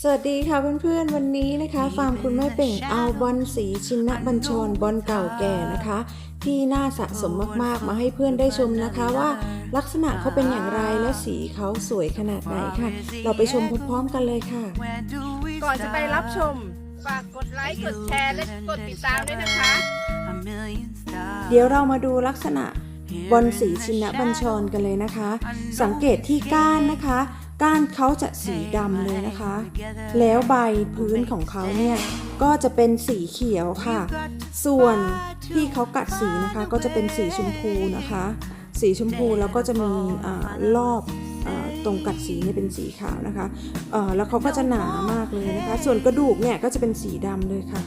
สวัสดีค่ะเพื่อนๆ วันนี้นะคะฟาร์มคุณแม่เป่งเอาบอลสีชินบัญชรบอลเก่าแก่นะคะ ที่น่าสะสมมากๆ มาให้เพื่อนได้ชมนะคะว่าลักษณะเขาเป็นอย่างไรและสีเขาสวยขนาดไหนค่ะ เราไปชมพร้อมๆกันเลยค่ะ ก่อนจะไปรับชม ฝากกดไลค์กดแชร์และกดติดตามด้วยนะคะ เดี๋ยวเรามาดูลักษณะบอลสีชินบัญชรกันเลยนะคะ สังเกตที่ก้านนะคะ ก้านเขาจะสีดำเลยนะคะ แล้วใบพื้นของเขาเนี่ยก็จะเป็นสีเขียวค่ะ ส่วนที่เขากัดสีนะคะก็จะเป็นสีชมพูนะคะ สีชมพูแล้วก็จะมีอารอบอาตรงกัดสีเนี่ยเป็นสีขาวนะคะเอ่อแล้วเขาก็จะหนามากเลยนะคะ ส่วนกระดูกเนี่ยก็จะเป็นสีดำเลยค่ะ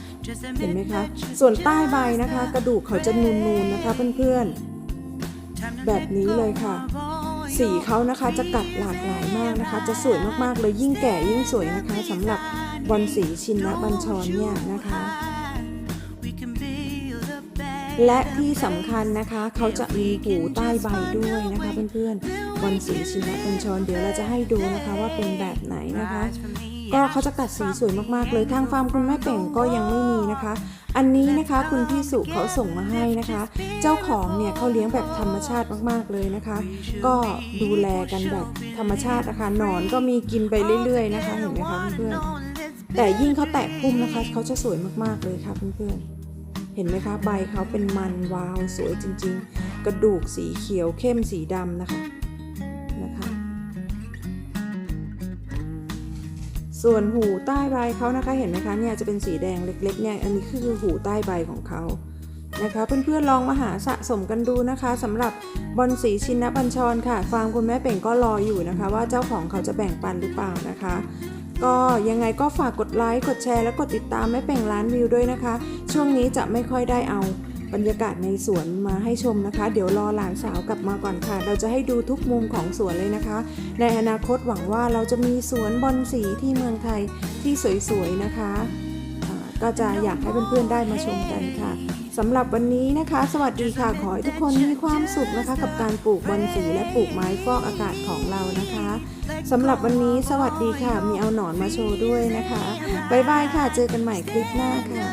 เห็นไหมคะ ส่วนใต้ใบนะคะ กระดูกเขาจะนูนๆนะคะเพื่อนๆ แบบนี้เลยค่ะ สีเขานะคะจะกัดหลากหลายมากนะคะ จะสวยมากๆเลยยิ่งแก่ยิ่งสวยนะคะสำหรับบอลสีชินะบัญชรเนี่ยนะคะ และที่สำคัญนะคะ เขาจะมีหูใต้ใบด้วยนะคะเพื่อนๆบอลสีชินบัญชรเดี๋ยวเราจะให้ดูนะคะว่าเป็นแบบไหนนะคะ ก็เขาจะกัดสีสวยมากๆเลยทางฟาร์มคุณแม่เป่งก็ยังไม่มีนะคะ อันนี้นะคะคุณพี่สุเขาส่งมาให้นะคะ เจ้าของเนี่ยเขาเลี้ยงแบบธรรมชาติมากๆเลยนะคะ ก็ดูแลกันแบบธรรมชาตินะคะหนอนก็มีกินไปเรื่อย ๆ นะคะเห็นไหมคะเพื่อนๆแต่ยิ่งเขาแตกพุ่มนะคะเขาจะสวยมากๆเลยค่ะเพื่อนๆ เห็นไหมคะ ใบเขาเป็นมันวาวสวยจริง ๆ กระดูกสีเขียวเข้มสีดำนะคะนะคะ ส่วนหูใต้ใบเขานะคะเห็นไหมคะเนี่ยจะเป็นสีแดงเล็กๆเนี่ยอันนี้คือหูใต้ใบของเขานะคะเพื่อนๆลองมาหาสะสมกันดูนะคะสำหรับบอลสีชินบัญชรค่ะ ฟาร์มคุณแม่เป่งก็รออยู่นะคะ ว่าเจ้าของเขาจะแบ่งปันหรือเปล่านะคะ ก็ยังไงก็ฝากกดไลค์กดแชร์และกดติดตามไม่เป่งล้านวิวด้วยนะคะ ช่วงนี้จะไม่ค่อยได้เอาบรรยากาศในสวนมาให้ชมนะคะ เดี๋ยวรอหลานสาวกลับมาก่อนค่ะ เราจะให้ดูทุกมุมของสวนเลยนะคะ ในอนาคตหวังว่าเราจะมีสวนบอลสีที่เมืองไทยที่สวยๆนะคะ ก็จะอยากให้เพื่อนๆได้มาชมกันค่ะสำหรับวันนี้นะคะ สวัสดีค่ะ ขอให้ทุกคนมีความสุขนะคะ กับการปลูกบอนสีและปลูกไม้ฟอกอากาศของเรานะคะสำหรับวันนี้สวัสดีค่ะ มีเอาหนอนมาโชว์ด้วยนะคะ บ๊ายบายค่ะ เจอกันใหม่คลิปหน้าค่ะ